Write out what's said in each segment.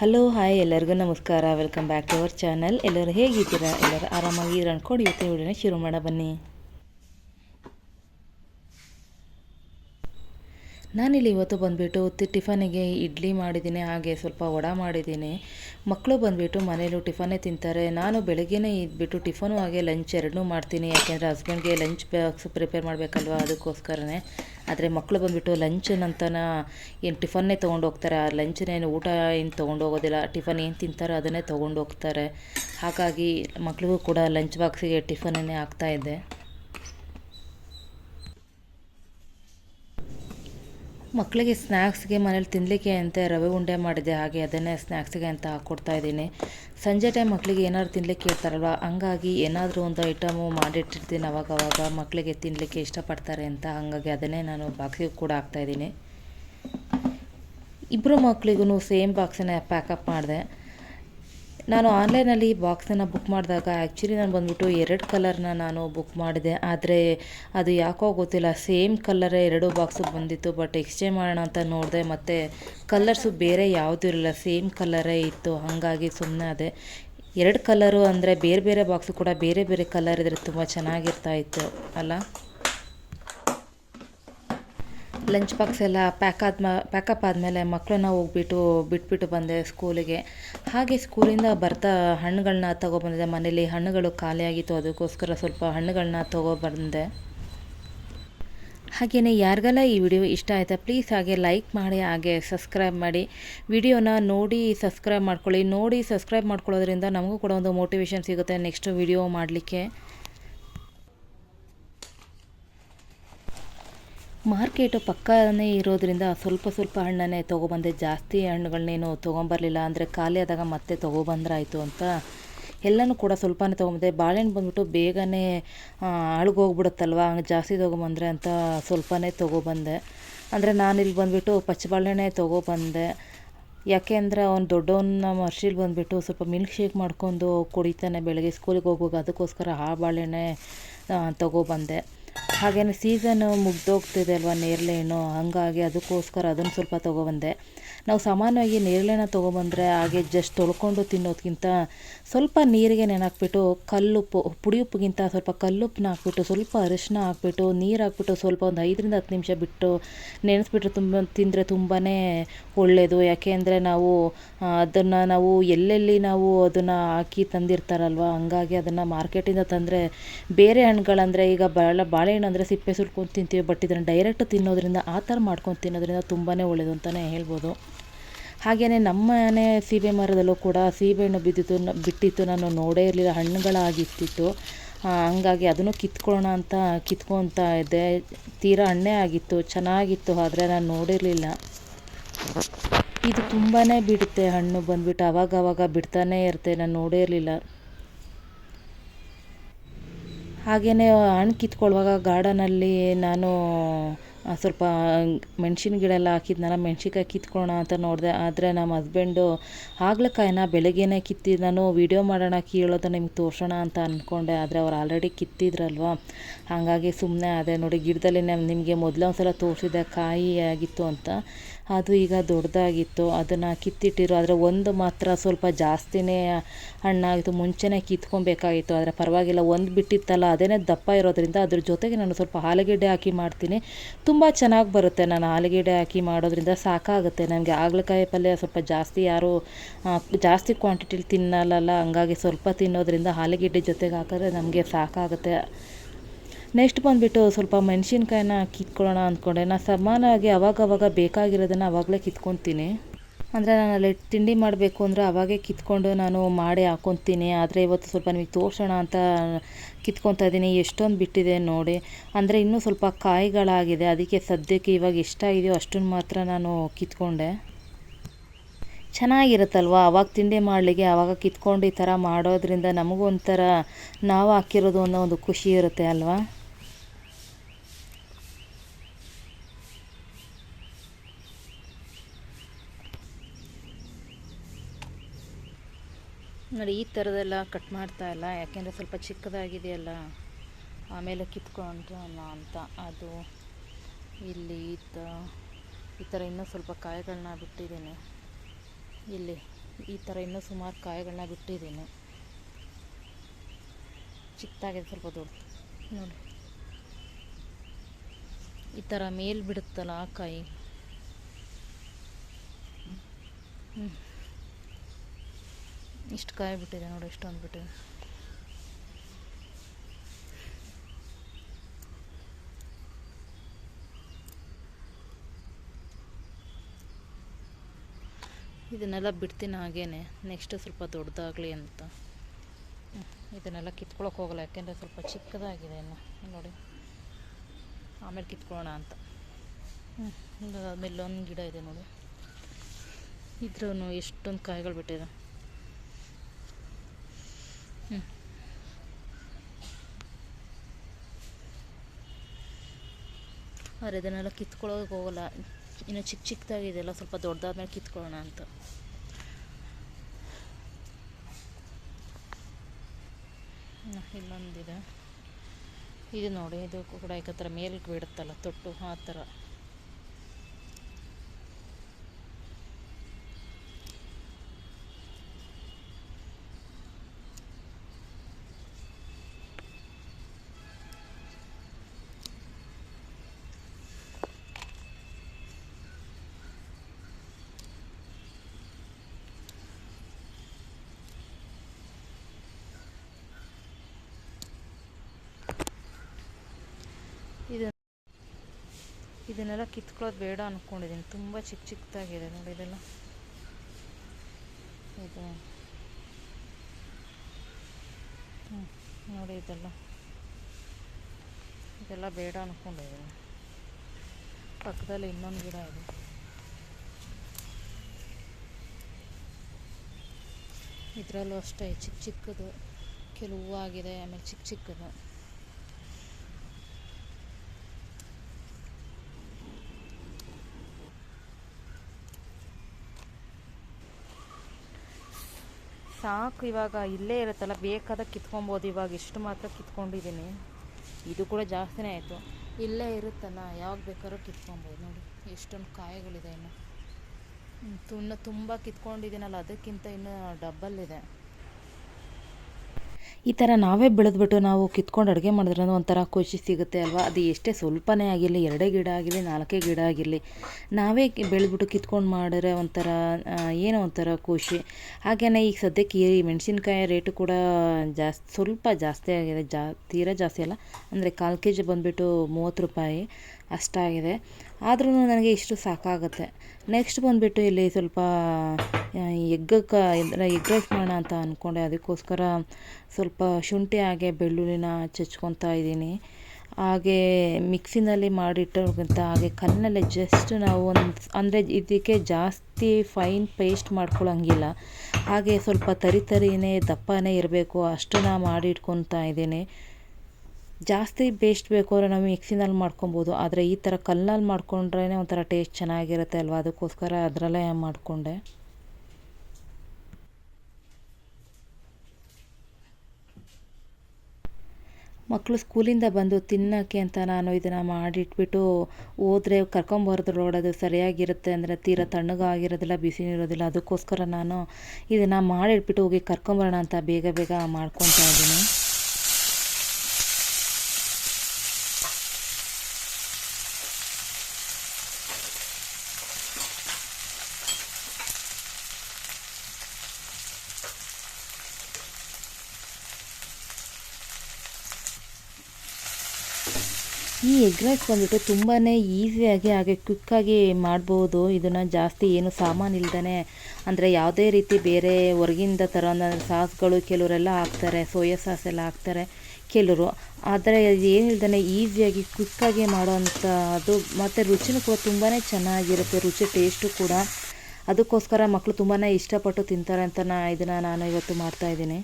Hello hi ಎಲ್ಲರಿಗೂ ನಮಸ್ಕಾರ. Welcome back to our channel ಎಲ್ಲರೂ ಹೇಗಿದ್ದೀರಾ? ಎಲ್ಲರೂ ಆರಾಮಾಗಿ ಅನ್ಕೊಂಡು ಇವತ್ತಿನ ವಿಡಿಯೋನ ಶುರು ಮಾಡ ಬನ್ನಿ. ನಾನಿಲ್ಲಿ ಇವತ್ತು ಬಂದುಬಿಟ್ಟು ಟಿಫನಿಗೆ ಇಡ್ಲಿ ಮಾಡಿದ್ದೀನಿ, ಹಾಗೆ ಸ್ವಲ್ಪ ವಡ ಮಾಡಿದ್ದೀನಿ. ಮಕ್ಕಳು ಬಂದುಬಿಟ್ಟು ಮನೇಲೂ ಟಿಫನ್ನೇ ತಿಂತಾರೆ. ನಾನು ಬೆಳಗ್ಗೆನೇ ಇದ್ಬಿಟ್ಟು ಟಿಫನು ಹಾಗೆ ಲಂಚ್ ಎರಡನ್ನೂ ಮಾಡ್ತೀನಿ. ಯಾಕೆಂದರೆ ಹಸ್ಬೆಂಡ್ಗೆ ಲಂಚ್ ಬಾಕ್ಸ್ ಪ್ರಿಪೇರ್ ಮಾಡಬೇಕಲ್ವ ಅದಕ್ಕೋಸ್ಕರನೇ. ಆದರೆ ಮಕ್ಕಳು ಬಂದುಬಿಟ್ಟು ಲಂಚ್ ನಂತನ ಏನು ಟಿಫನ್ನೇ ತೊಗೊಂಡು ಹೋಗ್ತಾರೆ ಆ ಲಂಚ್ನೇನು ಊಟ ಏನು ತೊಗೊಂಡು ಹೋಗೋದಿಲ್ಲ ಟಿಫನ್ ಏನು ತಿಂತಾರೋ ಅದನ್ನೇ ತೊಗೊಂಡು ಹೋಗ್ತಾರೆ ಹಾಗಾಗಿ ಮಕ್ಕಳಿಗೂ ಕೂಡ ಲಂಚ್ ಬಾಕ್ಸಿಗೆ ಟಿಫನನ್ನೇ ಹಾಕ್ತಾಯಿದ್ದೆ ಮಕ್ಕಳಿಗೆ ಸ್ನ್ಯಾಕ್ಸ್ಗೆ ಮನೇಲಿ ತಿನ್ನಲಿಕ್ಕೆ ಅಂತ ರವೆ ಉಂಡೆ ಮಾಡಿದೆ, ಹಾಗೆ ಅದನ್ನೇ ಸ್ನ್ಯಾಕ್ಸ್ಗೆ ಅಂತ ಹಾಕ್ಕೊಡ್ತಾ ಇದ್ದೀನಿ. ಸಂಜೆ ಟೈಮ್ ಮಕ್ಕಳಿಗೆ ಏನಾದ್ರು ತಿನ್ನಲಿಕ್ಕೆ ಇರ್ತಾರಲ್ವ ಹಂಗಾಗಿ ಏನಾದರೂ ಒಂದು ಐಟಮು ಮಾಡಿಟ್ಟಿರ್ತೀನಿ ಅವಾಗ ಅವಾಗ ಮಕ್ಕಳಿಗೆ ತಿನ್ನಲಿಕ್ಕೆ ಇಷ್ಟಪಡ್ತಾರೆ ಅಂತ ಹಾಗಾಗಿ ಅದನ್ನೇ ನಾನು ಬಾಕ್ಸಿಗೆ ಕೂಡ ಹಾಕ್ತಾಯಿದ್ದೀನಿ ಇಬ್ಬರು ಮಕ್ಕಳಿಗೂ ಸೇಮ್ ಬಾಕ್ಸನ್ನೇ ಪ್ಯಾಕಪ್ ಮಾಡಿದೆ. ನಾನು ಆನ್ಲೈನಲ್ಲಿ ಬಾಕ್ಸನ್ನು ಬುಕ್ ಮಾಡಿದಾಗ ಆ್ಯಕ್ಚುಲಿ ನಾನು ಬಂದುಬಿಟ್ಟು ಎರಡು ಕಲರ್ನ ನಾನು ಬುಕ್ ಮಾಡಿದೆ. ಆದರೆ ಅದು ಯಾಕೋ ಗೊತ್ತಿಲ್ಲ. ಸೇಮ್ ಕಲ್ಲರೇ ಎರಡು ಬಾಕ್ಸು ಬಂದಿತ್ತು. ಬಟ್ ಎಕ್ಸ್ಚೇಂಜ್ ಮಾಡೋಣ ಅಂತ ನೋಡಿದೆ. ಮತ್ತು ಕಲರ್ಸು ಬೇರೆ ಯಾವುದೂ ಇರಲಿಲ್ಲ. ಸೇಮ್ ಕಲರೇ ಇತ್ತು. ಹಾಗಾಗಿ ಸುಮ್ಮನೆ ಅದೇ. ಎರಡು ಕಲರು ಅಂದರೆ ಬೇರೆ ಬೇರೆ ಬಾಕ್ಸು ಕೂಡ ಬೇರೆ ಬೇರೆ ಕಲರ್ ಇದ್ದರೆ ತುಂಬ ಚೆನ್ನಾಗಿರ್ತಾ ಇತ್ತು. ಅಲ್ಲ? ಲಂಚ್ ಬಾಕ್ಸ್ ಎಲ್ಲ ಪ್ಯಾಕ್ ಆದ ಪ್ಯಾಕಪ್ ಆದಮೇಲೆ ಮಕ್ಕಳನ್ನ ಹೋಗ್ಬಿಟ್ಟು ಬಿಟ್ಬಿಟ್ಟು ಬಂದೆ ಸ್ಕೂಲಿಗೆ ಹಾಗೆ ಸ್ಕೂಲಿಂದ ಬರ್ತಾ ಹಣ್ಣುಗಳನ್ನ ತೊಗೊಬಂದಿದ್ದೆ ಮನೇಲಿ ಹಣ್ಣುಗಳು ಖಾಲಿಯಾಗಿತ್ತು. ಅದಕ್ಕೋಸ್ಕರ ಸ್ವಲ್ಪ ಹಣ್ಣುಗಳನ್ನ ತೊಗೊಬಂದೆ. ಹಾಗೆಯೇ ಯಾರಿಗೆಲ್ಲ ಈ ವಿಡಿಯೋ ಇಷ್ಟ ಆಯಿತಾ ಪ್ಲೀಸ್ ಹಾಗೆ ಲೈಕ್ ಮಾಡಿ, ಹಾಗೆ ಸಬ್ಸ್ಕ್ರೈಬ್ ಮಾಡಿ. ವಿಡಿಯೋನ ನೋಡಿ ಸಬ್ಸ್ಕ್ರೈಬ್ ಮಾಡ್ಕೊಳ್ಳಿ. ನೋಡಿ ಸಬ್ಸ್ಕ್ರೈಬ್ ಮಾಡ್ಕೊಳ್ಳೋದ್ರಿಂದ ನಮಗೂ ಕೂಡ ಒಂದು ಮೋಟಿವೇಶನ್ ಸಿಗುತ್ತೆ ನೆಕ್ಸ್ಟ್ ವಿಡಿಯೋ ಮಾಡಲಿಕ್ಕೆ. ಮಾರ್ಕೆಟು ಪಕ್ಕನೇ ಇರೋದ್ರಿಂದ ಸ್ವಲ್ಪ ಸ್ವಲ್ಪ ಹಣ್ಣನ್ನೇ ತೊಗೊಬಂದೆ. ಜಾಸ್ತಿ ಹಣ್ಣುಗಳನ್ನೇನು ತೊಗೊಂಬರಲಿಲ್ಲ ಅಂದರೆ ಖಾಲಿ ಆದಾಗ ಮತ್ತೆ ತೊಗೊಬಂದ್ರಾಯಿತು ಅಂತ ಎಲ್ಲನೂ ಕೂಡ ಸ್ವಲ್ಪನೇ ತೊಗೊಂಬಂದೆ. ಬಾಳೆಹಣ್ಣು ಬಂದ್ಬಿಟ್ಟು ಬೇಗನೆ ಅಳ್ಗೋಗ್ಬಿಡುತ್ತಲ್ವ ಹಂಗೆ ಜಾಸ್ತಿ ತೊಗೊಂಬಂದರೆ ಅಂತ ಸ್ವಲ್ಪನೇ ತೊಗೊಬಂದೆ. ಅಂದರೆ ನಾನಿಲ್ಲಿ ಬಂದುಬಿಟ್ಟು ಪಚ್ಚ ಬಾಳೆಹಣ್ಣೆ ತೊಗೊಬಂದೆ. ಯಾಕೆ ಅಂದರೆ ಅವ್ನು ದೊಡ್ಡವನ್ನ ಮರ್ಷಿಲ್ ಬಂದುಬಿಟ್ಟು ಸ್ವಲ್ಪ ಮಿಲ್ಕ್ ಶೇಕ್ ಮಾಡ್ಕೊಂಡು ಕುಡಿತಾನೆ ಬೆಳಗ್ಗೆ ಸ್ಕೂಲಿಗೆ ಹೋಗುವಾಗ. ಅದಕ್ಕೋಸ್ಕರ ಆ ಬಾಳೆಹಣ್ಣೆ ತೊಗೊಬಂದೆ. ಹಾಗೆಯೇ ಸೀಸನ್ನು ಮುಗ್ದೋಗ್ತಿದೆ ಅಲ್ವಾ ನೇರಳೆ ಹಣ್ಣು ಹಾಗಾಗಿ ಅದಕ್ಕೋಸ್ಕರ ಅದನ್ನು ಸ್ವಲ್ಪ ತೊಗೊಬಂದೆ ನಾವು ಸಾಮಾನ್ಯವಾಗಿ ನೇರಳೆನ ತೊಗೊಬಂದರೆ ಹಾಗೆ ಜಸ್ಟ್ ತೊಳ್ಕೊಂಡು ತಿನ್ನೋದಕ್ಕಿಂತ ಸ್ವಲ್ಪ ನೀರಿಗೆ ನೆನಾಕ್ಬಿಟ್ಟು ಕಲ್ಲುಪ್ಪು ಪುಡಿ ಉಪ್ಪಿಗಿಂತ ಸ್ವಲ್ಪ ಕಲ್ಲುಪ್ಪನ್ನ ಹಾಕ್ಬಿಟ್ಟು, ಸ್ವಲ್ಪ ಅರಿಶಿನ ಹಾಕ್ಬಿಟ್ಟು, ನೀರು ಹಾಕ್ಬಿಟ್ಟು ಸ್ವಲ್ಪ ಒಂದು ಐದರಿಂದ ಹತ್ತು ನಿಮಿಷ ಬಿಟ್ಟು ನೆನೆಸ್ಬಿಟ್ರೆ ತುಂಬ, ತಿಂದರೆ ತುಂಬಾ ಒಳ್ಳೆಯದು ಯಾಕೆ ಅಂದರೆ ನಾವು ಅದನ್ನು ನಾವು ಎಲ್ಲೆಲ್ಲಿ ನಾವು ಅದನ್ನು ಹಾಕಿ ತಂದಿರ್ತಾರಲ್ವ, ಹಂಗಾಗಿ ಅದನ್ನು ಮಾರ್ಕೆಟಿಂದ ತಂದರೆ ಬೇರೆ ಹಣ್ಣುಗಳಂದರೆ ಈಗ ಬಾಳೆ, ಬಾಳೆಹಣ್ಣು ಅಂದರೆ ಸಿಪ್ಪೆ ಸುಲ್ಕೊಂಡು ತಿಂತೀವಿ, ಬಟ್ ಇದನ್ನು ಡೈರೆಕ್ಟ್ ತಿನ್ನೋದ್ರಿಂದ, ಆ ಥರ ಮಾಡ್ಕೊಂಡು ತಿನ್ನೋದ್ರಿಂದ ತುಂಬಾ ಒಳ್ಳೆಯದು ಅಂತಲೇ ಹೇಳ್ಬೋದು. ಹಾಗೆಯೇ ನಮ್ಮ ಮನೆ ಸೀಬೆ ಮರದಲ್ಲೂ ಕೂಡ ಸೀಬೆಹಣ್ಣು ಬಿದ್ದಿತ್ತು ಬಿಟ್ಟಿತ್ತು, ನಾನು ನೋಡೇ ಇರಲಿಲ್ಲ ಹಣ್ಣುಗಳಾಗಿತ್ತಿತ್ತು ಹಂಗಾಗಿ ಅದನ್ನು ಕಿತ್ಕೊಳ್ಳೋಣ ಅಂತ ಕಿತ್ಕೊತಾ ಇದ್ದೆ. ತೀರಾ ಹಣ್ಣೇ ಆಗಿತ್ತು, ಚೆನ್ನಾಗಿತ್ತು, ಆದರೆ ನಾನು ನೋಡಿರಲಿಲ್ಲ ಇದು ತುಂಬಾ ಬಿಡುತ್ತೆ, ಹಣ್ಣು ಬಂದುಬಿಟ್ಟು ಅವಾಗ ಬಿಡ್ತಾನೇ ಇರುತ್ತೆ, ನಾನು ನೋಡೇ ಇರಲಿಲ್ಲ. ಹಾಗೆಯೇ ಹಣ್ಣು ಕಿತ್ಕೊಳ್ಳುವಾಗ ಗಾರ್ಡನಲ್ಲಿ ನಾನು ಸ್ವಲ್ಪ ಮೆಣ್ಸಿನ ಗಿಡ ಎಲ್ಲ ಹಾಕಿದ್ನಲ್ಲ ಮೆಣ್ಸಿನ್ಕಾಯಿ ಕಿತ್ಕೊಳ್ಳೋಣ ಅಂತ ನೋಡಿದೆ. ಆದರೆ ನಮ್ಮ ಹಸ್ಬೆಂಡು ಹಾಗಲಕಾಯಿನ ಬೆಳಗ್ಗೆನೇ ಕಿತ್ತಿ ನಾನು ವೀಡಿಯೋ ಮಾಡೋಣ ಕೇಳೋದು ನಿಮ್ಗೆ ತೋರಿಸೋಣ ಅಂತ ಅಂದ್ಕೊಂಡೆ ಆದರೆ ಅವ್ರು ಆಲ್ರೆಡಿ ಕಿತ್ತಿದ್ರಲ್ವ? ಹಾಗಾಗಿ ಸುಮ್ಮನೆ ಅದೇ ನೋಡಿ, ಗಿಡದಲ್ಲಿ ನಿಮಗೆ ಮೊದಲೇ ಸಲ ತೋರಿಸಿದೆ ಕಾಯಿ ಆಗಿತ್ತು ಅಂತ. ಅದು ಈಗ ದೊಡ್ಡದಾಗಿತ್ತು. ಅದನ್ನು ಕಿತ್ತಿಟ್ಟಿರು. ಆದರೆ ಒಂದು ಮಾತ್ರ ಸ್ವಲ್ಪ ಜಾಸ್ತಿನೇ ಹಣ್ಣಾಗಿತ್ತು ಮುಂಚೆನೇ ಕಿತ್ಕೊಬೇಕಾಗಿತ್ತು. ಆದರೆ ಪರವಾಗಿಲ್ಲ. ಒಂದು ಬಿಟ್ಟಿತ್ತಲ್ಲ ಅದೇ ದಪ್ಪ ಇರೋದ್ರಿಂದ ಅದ್ರ ಜೊತೆಗೆ ನಾನು ಸ್ವಲ್ಪ ಆಲೂಗೆಡ್ಡೆ ಹಾಕಿ ಮಾಡ್ತೀನಿ. ತುಂಬ ಚೆನ್ನಾಗಿ ಬರುತ್ತೆ. ನಾನು ಆಲೂಗೆಡ್ಡೆ ಹಾಕಿ ಮಾಡೋದ್ರಿಂದ ಸಾಕಾಗುತ್ತೆ. ನನಗೆ ಹಾಗಲಕಾಯಿ ಪಲ್ಯ ಸ್ವಲ್ಪ ಜಾಸ್ತಿ ಯಾರು ಜಾಸ್ತಿ ಕ್ವಾಂಟಿಟಿಲಿ ತಿನ್ನಲ್ಲಲ್ಲ ಹಂಗಾಗಿ ಸ್ವಲ್ಪ ತಿನ್ನೋದ್ರಿಂದ ಆಲೂಗೆಡ್ಡೆ ಜೊತೆಗೆ ಹಾಕಿದ್ರೆ ನಮಗೆ ಸಾಕಾಗುತ್ತೆ. ನೆಕ್ಸ್ಟ್ ಬಂದುಬಿಟ್ಟು ಸ್ವಲ್ಪ ಮೆಣಸಿನ್ಕಾಯಿನ ಕಿತ್ಕೊಳ್ಳೋಣ ಅಂದ್ಕೊಂಡೆ. ನಾನು ಸಮಾನವಾಗಿ ಅವಾಗವಾಗ ಬೇಕಾಗಿರೋದನ್ನು ಅವಾಗಲೇ ಕಿತ್ಕೊತೀನಿ. ಅಂದರೆ ನಾನು ಅಲ್ಲಿ ತಿಂಡಿ ಮಾಡಬೇಕು ಅಂದರೆ ಅವಾಗೇ ಕಿತ್ಕೊಂಡು ನಾನು ಮಾಡಿ ಹಾಕೊತೀನಿ. ಆದರೆ ಇವತ್ತು ಸ್ವಲ್ಪ ನಿಮಗೆ ತೋರಿಸೋಣ ಅಂತ ಕಿತ್ಕೊತಾ ಇದ್ದೀನಿ. ಎಷ್ಟೊಂದು ಬಿಟ್ಟಿದೆ ನೋಡಿ. ಅಂದರೆ ಇನ್ನೂ ಸ್ವಲ್ಪ ಕಾಯಿಗಳಾಗಿದೆ. ಅದಕ್ಕೆ ಸದ್ಯಕ್ಕೆ ಇವಾಗ ಎಷ್ಟಾಗಿದೆಯೋ ಅಷ್ಟನ್ನು ಮಾತ್ರ ನಾನು ಕಿತ್ಕೊಂಡೆ. ಚೆನ್ನಾಗಿರುತ್ತಲ್ವ? ಅವಾಗ ತಿಂಡಿ ಮಾಡಲಿಕ್ಕೆ ಆವಾಗ ಕಿತ್ಕೊಂಡು ಈ ಥರ ಮಾಡೋದ್ರಿಂದ ನಮಗೂ ಒಂಥರ ನಾವು ಹಾಕಿರೋದು ಅನ್ನೋ ಒಂದು ಖುಷಿ ಇರುತ್ತೆ ಅಲ್ವಾ? ನೋಡಿ, ಈ ಥರದೆಲ್ಲ ಕಟ್ ಮಾಡ್ತಾ ಇಲ್ಲ. ಯಾಕೆಂದರೆ ಸ್ವಲ್ಪ ಚಿಕ್ಕದಾಗಿದೆಯಲ್ಲ, ಆಮೇಲೆ ಕಿತ್ಕೊಂಡ್ರಲ್ಲ ಅಂತ. ಅದು ಇಲ್ಲಿ ಈ ತ, ಈ ಥರ ಇನ್ನೂ ಸ್ವಲ್ಪ ಕಾಯಿಗಳನ್ನ ಬಿಟ್ಟಿದ್ದೀನಿ. ಇಲ್ಲಿ ಈ ಥರ ಇನ್ನೂ ಸುಮಾರು ಕಾಯಿಗಳನ್ನ ಬಿಟ್ಟಿದ್ದೀನಿ. ಚಿಕ್ಕದಾಗಿದೆ ಸ್ವಲ್ಪ ದೊಡ್ಡ. ನೋಡಿ. ಈ ಥರ ಮೇಲ್ ಬಿಡುತ್ತಲ್ಲ ಆ ಕಾಯಿ ಹ್ಞೂ ಇಷ್ಟು ಕಾಯಿ ಬಿಟ್ಟಿದೆ ನೋಡಿ ಇಷ್ಟೊಂದು ಬಿಟ್ಟಿದೆ ಇದನ್ನೆಲ್ಲ ಬಿಡ್ತೀನಿ ಹಾಗೇನೆ ನೆಕ್ಸ್ಟ್ ಸ್ವಲ್ಪ ದೊಡ್ಡದಾಗಲಿ ಅಂತ. ಇದನ್ನೆಲ್ಲ ಕಿತ್ಕೊಳಕ್ಕೆ ಹೋಗಲ್ಲ, ಯಾಕೆಂದರೆ ಸ್ವಲ್ಪ ಚಿಕ್ಕದಾಗಿದೆ ಇನ್ನು, ನೋಡಿ. ಆಮೇಲೆ ಕಿತ್ಕೊಳ್ಳೋಣ ಅಂತ. ಆಮೇಲೆ ಒಂದು ಗಿಡ ಇದೆ ನೋಡಿ. ಇದ್ರೂ ಎಷ್ಟೊಂದು ಕಾಯಿಗಳು ಬಿಟ್ಟಿದೆ. ಆದರೆ ಇದನ್ನೆಲ್ಲ ಕಿತ್ಕೊಳ್ಳೋಕೆ ಹೋಗಲ್ಲ. ಇನ್ನು ಚಿಕ್ಕ ಚಿಕ್ಕದಾಗಿದೆಲ್ಲ ಸ್ವಲ್ಪ ದೊಡ್ಡದಾದ್ಮೇಲೆ ಕಿತ್ಕೊಳ್ಳೋಣ ಅಂತ. ಇಲ್ಲೊಂದಿದೆ ಇದು ನೋಡಿ, ಇದು ಕೂಡ ಥರ ಮೇಲ್ಗೆ ಬಿಡುತ್ತಲ್ಲ ತೊಟ್ಟು ಆ ಥರ. ಇದನ್ನೆಲ್ಲ ಕಿತ್ಕೊಳ್ಳೋದು ಬೇಡ ಅಂದ್ಕೊಂಡಿದ್ದೀನಿ ತುಂಬ ಚಿಕ್ಕ ಚಿಕ್ಕದಾಗಿದೆ ನೋಡಿ ಇದೆಲ್ಲ. ಇದು. ನೋಡಿ ಇದೆಲ್ಲ. ಇದೆಲ್ಲ ಬೇಡ ಅಂದ್ಕೊಂಡಿದ್ದೀನಿ ಪಕ್ಕದಲ್ಲಿ ಇನ್ನೊಂದು ಗಿಡ ಇದೆ. ಇದರಲ್ಲೂ ಅಷ್ಟೇ, ಚಿಕ್ಕ ಚಿಕ್ಕದು, ಕೆಲವು ಆಗಿದೆ, ಆಮೇಲೆ ಚಿಕ್ಕ ಚಿಕ್ಕದು. ಸಾಕು, ಇವಾಗ ಇಲ್ಲೇ ಇರುತ್ತಲ್ಲ, ಬೇಕಾದ ಕಿತ್ಕೊಬೋದು, ಇವಾಗ ಇಷ್ಟು ಮಾತ್ರ ಕಿತ್ಕೊಂಡಿದ್ದೀನಿ. ಇದು ಕೂಡ ಜಾಸ್ತಿನೇ ಆಯಿತು. ಇಲ್ಲೇ ಇರುತ್ತಲ್ಲ, ಯಾವಾಗ ಬೇಕಾದ್ರೂ ಕಿತ್ಕೊಬೋದು ನೋಡಿ, ಎಷ್ಟೊಂದು ಕಾಯಿಗಳಿದೆ ಇನ್ನು. ತುಂಬ ತುಂಬ ಕಿತ್ಕೊಂಡಿದ್ದೀನಲ್ಲ, ಅದಕ್ಕಿಂತ ಇನ್ನೂ ಡಬ್ಬಲ್ ಇದೆ. ಈ ಥರ ನಾವೇ ಬೆಳೆದ್ಬಿಟ್ಟು ನಾವು ಕಿತ್ಕೊಂಡು ಅಡುಗೆ ಮಾಡಿದ್ರೆ ಒಂಥರ ಖುಷಿ ಸಿಗುತ್ತೆ ಅಲ್ವಾ? ಅದು ಎಷ್ಟೇ ಸ್ವಲ್ಪನೇ ಆಗಿರಲಿ, ಎರಡೇ ಗಿಡ ಆಗಿರಲಿ, ನಾಲ್ಕೇ ಗಿಡ ಆಗಿರಲಿ, ನಾವೇ ಬೆಳೆದ್ಬಿಟ್ಟು ಕಿತ್ಕೊಂಡು ಮಾಡಿದ್ರೆ ಒಂಥರ ಏನೋ ಒಂಥರ ಖುಷಿ. ಹಾಗೆಯೇ ಈಗ ಸದ್ಯಕ್ಕೆ ಈ ಮೆಣಸಿನ್ಕಾಯಿ ರೇಟು ಕೂಡ ಜಾಸ್ತಿ ಸ್ವಲ್ಪ ಜಾಸ್ತಿ ಆಗಿದೆ, ಜಾ, ತೀರಾ ಜಾಸ್ತಿ ಅಲ್ಲ, ಅಂದರೆ ಕಾಲು ಕೆ ಜಿ ಬಂದುಬಿಟ್ಟು ಮೂವತ್ತು ರೂಪಾಯಿ. ಅಷ್ಟಾಗಿದೆ. ಆದ್ರೂ ನನಗೆ ಇಷ್ಟು ಸಾಕಾಗುತ್ತೆ. ನೆಕ್ಸ್ಟ್ ಬಂದುಬಿಟ್ಟು ಇಲ್ಲಿ ಸ್ವಲ್ಪ ಎಗ್ಗಕ್ಕೆ ಎಗ್ ರೈಸ್ ಮಾಡೋಣ ಅಂತ ಅಂದ್ಕೊಂಡೆ ಅದಕ್ಕೋಸ್ಕರ ಸ್ವಲ್ಪ ಶುಂಠಿ ಹಾಗೆ ಬೆಳ್ಳುಳ್ಳಿನ ಚಚ್ಕೊತಾ ಇದ್ದೀನಿ. ಹಾಗೆ ಮಿಕ್ಸಿನಲ್ಲಿ ಮಾಡಿಟ್ಟೋರ್ಗಿಂತ ಹಾಗೆ ಕಣ್ಣಲ್ಲೇ ಜಸ್ಟ್ ನಾವು ಒಂದು, ಅಂದರೆ ಇದಕ್ಕೆ ಜಾಸ್ತಿ ಫೈನ್ ಪೇಸ್ಟ್ ಮಾಡ್ಕೊಳ್ಳೋಂಗಿಲ್ಲ ಹಾಗೆ ಸ್ವಲ್ಪ ತರಿ ತರಿನೇ ದಪ್ಪನೇ ಇರಬೇಕು. ಅಷ್ಟು ಮಾಡಿ ಇಟ್ಕೊತಾ ಇದ್ದೀನಿ. ಜಾಸ್ತಿ ಬೇಸ್ಟ್ ಬೇಕು ಅಂದರೆ ನಾವು ಮಿಕ್ಸಿನಲ್ಲಿ ಮಾಡ್ಕೊಬೋದು. ಆದರೆ ಈ ಥರ ಕಲ್ಲಲ್ಲಿ ಮಾಡ್ಕೊಂಡ್ರೇ ಒಂಥರ ಟೇಸ್ಟ್ ಚೆನ್ನಾಗಿರುತ್ತೆ ಅಲ್ವಾ? ಅದಕ್ಕೋಸ್ಕರ ಅದರಲ್ಲೇ ಮಾಡಿಕೊಂಡೆ. ಮಕ್ಕಳು ಸ್ಕೂಲಿಂದ ಬಂದು ತಿನ್ನೋಕ್ಕೆ ಅಂತ ನಾನು ಇದನ್ನು ಮಾಡಿಟ್ಬಿಟ್ಟು ಹೋದರೆ ಕರ್ಕೊಂಬರೋದು ರೋಡದು ಸರಿಯಾಗಿರುತ್ತೆ ಅಂದರೆ ತೀರಾ ತಣ್ಣಗಾಗಿರೋದಿಲ್ಲ ಬಿಸಿ ಇರೋದಿಲ್ಲ ಅದಕ್ಕೋಸ್ಕರ ನಾನು ಇದನ್ನು ಮಾಡಿಟ್ಬಿಟ್ಟು ಹೋಗಿ ಕರ್ಕೊಂಬರೋಣ ಅಂತ ಬೇಗ ಬೇಗ ಮಾಡ್ಕೊತಾ ಇದ್ದೀನಿ. ಈ ಎಗ್ ರೈಸ್ ಬಂದ್ಬಿಟ್ಟು ತುಂಬಾ ಈಸಿಯಾಗಿ ಹಾಗೆ ಕ್ವಿಕ್ಕಾಗಿ ಮಾಡ್ಬೋದು. ಇದನ್ನು ಜಾಸ್ತಿ ಏನು ಸಾಮಾನು ಇಲ್ದೇ ಅಂದರೆ ಯಾವುದೇ ರೀತಿ ಬೇರೆ ಹೊರಗಿಂದ ತರೋ ಸಾಸ್ಗಳು ಕೆಲವರೆಲ್ಲ ಹಾಕ್ತಾರೆ, ಸೋಯಾ ಸಾಸ್ ಎಲ್ಲ ಹಾಕ್ತಾರೆ ಕೆಲವರು. ಆದರೆ ಏನಿಲ್ದೇ ಈಸಿಯಾಗಿ ಕ್ವಿಕ್ಕಾಗಿ ಮಾಡೋವಂಥ ಅದು ಮತ್ತು ರುಚಿನೂ ಕೂಡ ತುಂಬಾ ಚೆನ್ನಾಗಿರುತ್ತೆ, ರುಚಿ ಟೇಸ್ಟು ಕೂಡ. ಅದಕ್ಕೋಸ್ಕರ ಮಕ್ಕಳು ತುಂಬಾ ಇಷ್ಟಪಟ್ಟು ತಿಂತಾರೆ ಅಂತ ನಾ, ಇದನ್ನು ನಾನು ಇವತ್ತು ಮಾಡ್ತಾಯಿದ್ದೀನಿ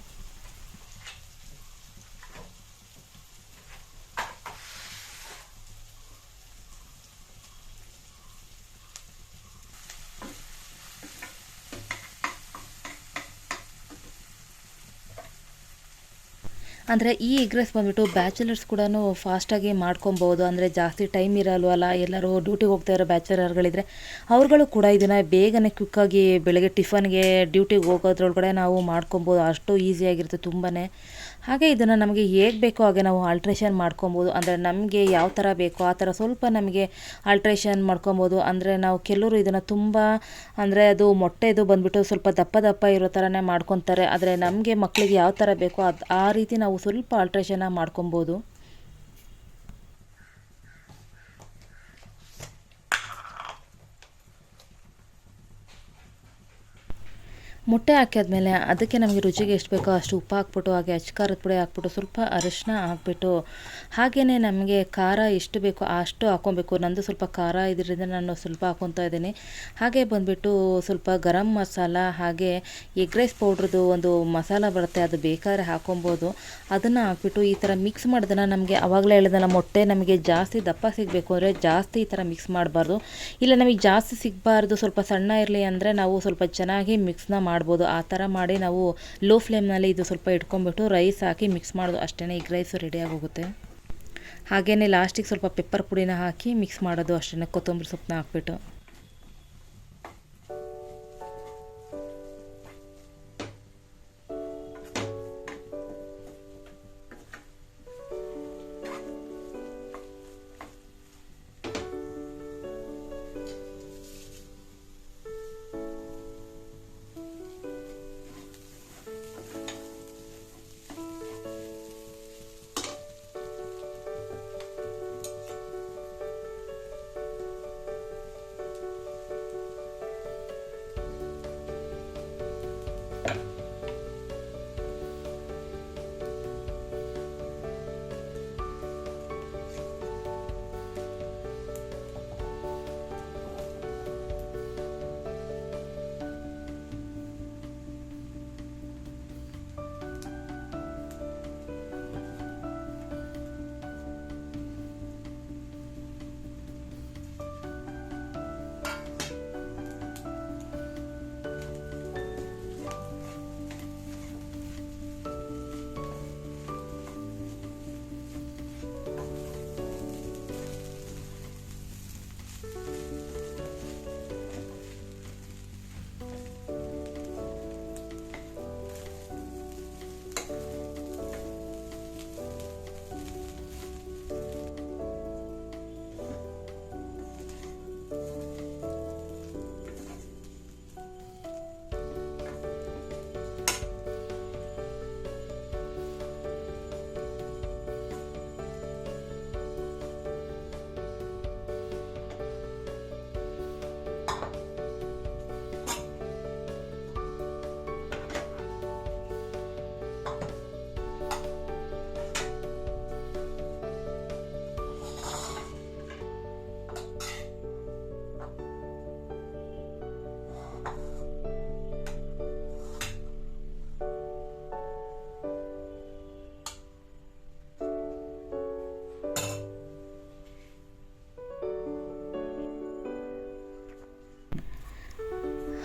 ಅಂದರೆ ಈ ಎಗ್ ರೈಸ್ ಬಂದುಬಿಟ್ಟು ಬ್ಯಾಚುಲರ್ಸ್ ಕೂಡ ಫಾಸ್ಟಾಗಿ ಮಾಡ್ಕೊಬೋದು. ಅಂದರೆ ಜಾಸ್ತಿ ಟೈಮ್ ಇರಲ್ವಲ್ಲ, ಎಲ್ಲರೂ ಡ್ಯೂಟಿಗೆ ಹೋಗ್ತಾ ಇರೋ ಬ್ಯಾಚುಲರ್ಗಳಿದ್ರೆ ಅವ್ರುಗಳು ಕೂಡ ಇದನ್ನು ಬೇಗನೆ ಕ್ವಿಕ್ಕಾಗಿ ಬೆಳಗ್ಗೆ ಟಿಫನ್ಗೆ ಡ್ಯೂಟಿಗೆ ಹೋಗೋದ್ರೊಳಗಡೆ ನಾವು ಮಾಡ್ಕೊಬೋದು. ಅಷ್ಟು ಈಸಿಯಾಗಿರುತ್ತೆ ತುಂಬಾ ಹಾಗೆ ಇದನ್ನು ನಮಗೆ ಹೇಗೆ ಬೇಕೋ ಹಾಗೆ ನಾವು ಆಲ್ಟ್ರೇಷನ್ ಮಾಡ್ಕೊಬೋದು. ಅಂದರೆ ನಮಗೆ ಯಾವ ಥರ ಬೇಕೋ ಆ ಥರ ಸ್ವಲ್ಪ ನಮಗೆ ಆಲ್ಟ್ರೇಷನ್ ಮಾಡ್ಕೊಬೋದು. ಅಂದರೆ ನಾವು ಕೆಲವರು ಇದನ್ನು ತುಂಬ ಅಂದರೆ ಅದು ಮೊಟ್ಟೆದು ಬಂದುಬಿಟ್ಟು ಸ್ವಲ್ಪ ದಪ್ಪ ದಪ್ಪ ಇರೋ ಥರನೇ ಮಾಡ್ಕೊತಾರೆ. ಆದರೆ ನಮಗೆ ಮಕ್ಕಳಿಗೆ ಯಾವ ಥರ ಬೇಕೋ ಅದು ಆ ರೀತಿ ನಾವು ಸ್ವಲ್ಪ ಆಲ್ಟ್ರೇಷನ್ನ ಮಾಡ್ಕೊಬೋದು. ಮೊಟ್ಟೆ ಹಾಕಿದ್ಮೇಲೆ ಅದಕ್ಕೆ ನಮಗೆ ರುಚಿಗೆ ಎಷ್ಟು ಬೇಕೋ ಅಷ್ಟು ಉಪ್ಪು ಹಾಕ್ಬಿಟ್ಟು, ಹಾಗೆ ಅಚ್ಕಾರದ ಪುಡಿ ಹಾಕ್ಬಿಟ್ಟು, ಸ್ವಲ್ಪ ಅರಶಿನ ಹಾಕ್ಬಿಟ್ಟು ಹಾಗೆಯೇ ನಮಗೆ ಖಾರ ಎಷ್ಟು ಬೇಕೋ ಅಷ್ಟು ಹಾಕ್ಕೊಬೇಕು. ನಂದು ಸ್ವಲ್ಪ ಖಾರ ಇದರಿಂದ ನಾನು ಸ್ವಲ್ಪ ಹಾಕ್ಕೊತಾ ಇದ್ದೀನಿ. ಹಾಗೆ ಬಂದುಬಿಟ್ಟು ಸ್ವಲ್ಪ ಗರಂ ಮಸಾಲ, ಹಾಗೆ ಎಗ್ ರೈಸ್ ಪೌಡ್ರದ್ದು ಒಂದು ಮಸಾಲ ಬರುತ್ತೆ, ಅದು ಬೇಕಾದ್ರೆ ಹಾಕ್ಕೊಬೋದು. ಅದನ್ನು ಹಾಕ್ಬಿಟ್ಟು ಈ ಥರ ಮಿಕ್ಸ್ ಮಾಡಿದ್ರೆ ನಮಗೆ ಆವಾಗಲೇ ಹೇಳಿದಲ್ಲ ಮೊಟ್ಟೆ ನಮಗೆ ಜಾಸ್ತಿ ದಪ್ಪ ಸಿಗಬೇಕು ಅಂದರೆ ಜಾಸ್ತಿ ಈ ಥರ ಮಿಕ್ಸ್ ಮಾಡಬಾರ್ದು. ಇಲ್ಲ, ನಮಗೆ ಜಾಸ್ತಿ ಸಿಗಬಾರ್ದು, ಸ್ವಲ್ಪ ಸಣ್ಣ ಇರಲಿ ಅಂದರೆ ನಾವು ಸ್ವಲ್ಪ ಚೆನ್ನಾಗಿ ಮಿಕ್ಸ್ನ ಮಾಡ್ಬೋದು. ಆ ಥರ ಮಾಡಿ ನಾವು ಲೋ ಫ್ಲೇಮ್ನಲ್ಲಿ ಇದು ಸ್ವಲ್ಪ ಇಟ್ಕೊಂಡ್ಬಿಟ್ಟು ರೈಸ್ ಹಾಕಿ ಮಿಕ್ಸ್ ಮಾಡೋದು ಅಷ್ಟೇ ಈಗ ರೈಸು ರೆಡಿಯಾಗೋಗುತ್ತೆ ಹಾಗೆಯೇ ಲಾಸ್ಟಿಗೆ ಸ್ವಲ್ಪ ಪೆಪ್ಪರ್ ಪುಡಿನ ಹಾಕಿ ಮಿಕ್ಸ್ ಮಾಡೋದು ಅಷ್ಟೇ ಕೊತ್ತಂಬರಿ ಸೊಪ್ಪನ್ನ ಹಾಕ್ಬಿಟ್ಟು.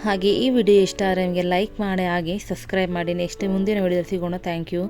ಹಾಗೆ ಈ ವಿಡಿಯೋ ಇಷ್ಟ ಆದರೆ ನಿಮಗೆ ಲೈಕ್ ಮಾಡಿ ಹಾಗೆ ಸಬ್ಸ್ಕ್ರೈಬ್ ಮಾಡಿ. ನೆಕ್ಸ್ಟ್ ಮುಂದಿನ ವಿಡಿಯೋ ಸಿಗೋಣ. Thank you